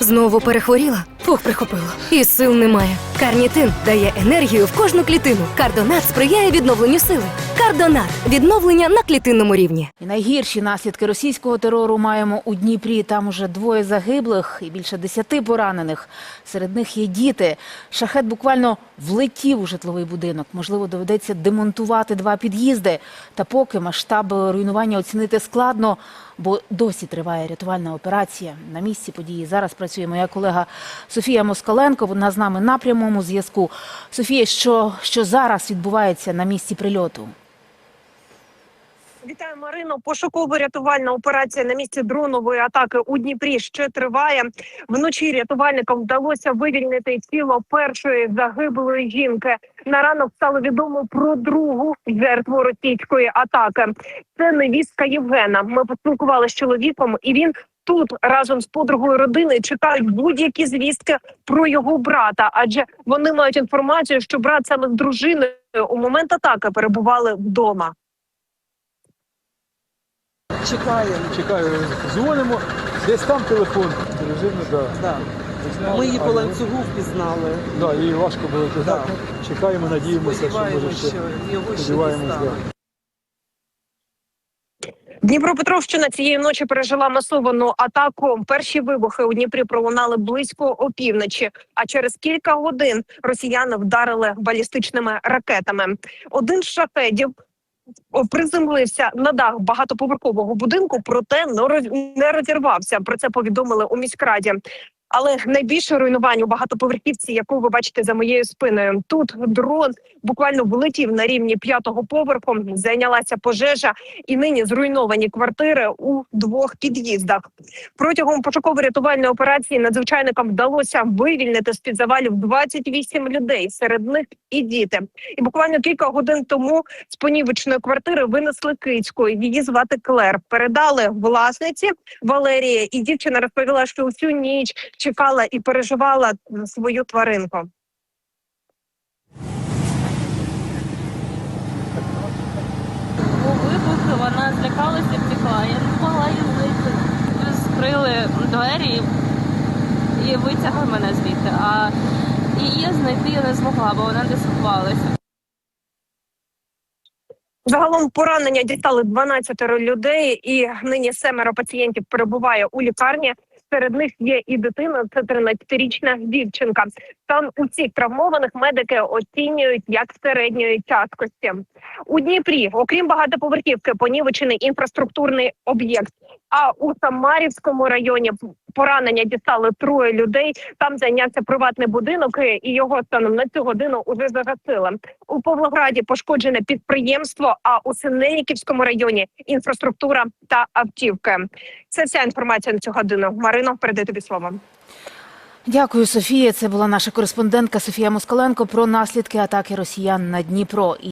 Знову перехворіла? Фух, прихопило. І сил немає. Карнітин дає енергію в кожну клітину. Кардонат сприяє відновленню сили. Кардонат відновлення на клітинному рівні. І найгірші наслідки російського терору маємо у Дніпрі. Там уже двоє загиблих і більше десяти поранених. Серед них є діти. Шахет буквально влетів у житловий будинок. Можливо, доведеться демонтувати два під'їзди. Та поки масштаб руйнування оцінити складно, бо досі триває рятувальна операція. На місці події зараз працює моя колега Софія Москаленко. Вона з нами на прямому зв'язку. Софія, що, що зараз відбувається на місці прильоту? Вітаю, Марино. Пошуково-рятувальна операція на місці дронової атаки у Дніпрі ще триває. Вночі рятувальникам вдалося вивільнити тіло першої загиблої жінки. На ранок стало відомо про другу жертву російської атаки. Це невістка Євгена. Ми поспілкувалися з чоловіком, і він тут разом з подругою родини чекають будь-які звістки про його брата, адже вони мають інформацію, що брат саме з дружиною у момент атаки перебували вдома. Чекаємо. Чекаю. Дзвонимо, десь там телефон. Режимно, да. Да. Ми її по ланцюгу впізнали. Да, їй важко було Да. Чекаємо, надіємося, що може ще. що його ще Сподіваємось, дістануть. да. Дніпропетровщина цієї ночі пережила масовану атаку. Перші вибухи у Дніпрі пролунали близько опівночі. А через кілька годин росіяни вдарили балістичними ракетами. Один з шахедів приземлився на дах багатоповерхового будинку, проте не роз- не розірвався. Про це повідомили у міськраді. Але найбільше руйнувань у багатоповерхівці, яку ви бачите за моєю спиною. Тут дрон буквально влетів на рівні п'ятого поверху. Зайнялася пожежа, і нині зруйновані квартири у двох під'їздах. Протягом пошуково-рятувальної операції надзвичайникам вдалося вивільнити з під завалів 28 людей, серед них і діти. І буквально кілька годин тому з понівечної квартири винесли кицьку. Її звати Клер. Передали власниці Валерії, і дівчина розповіла, що усю ніч чекала і переживала свою тваринку. Вибух, вона злякалася втекла. Я не змогла її знайти. Скрили двері і витягли мене звідти. А її знайти я не змогла, бо вона десь ховалася. Загалом поранення дістали 12 людей, і нині семеро пацієнтів перебуває у лікарні. Серед них є і дитина, це 13-річна дівчинка. Там усіх травмованих медики оцінюють як середньої тяжкості. У Дніпрі, окрім багатоповерхівки, понівечений інфраструктурний об'єкт. А у Самарівському районі поранення дістали троє людей. Там зайнявся приватний будинок, і його станом на цю годину уже загасили. У Павлограді пошкоджене підприємство, а у Синельниківському районі інфраструктура та автівки. Це вся інформація на цю годину. Марино, передаю тобі слово. Дякую, Софія. Це була наша кореспондентка Софія Москаленко про наслідки атаки росіян на Дніпро.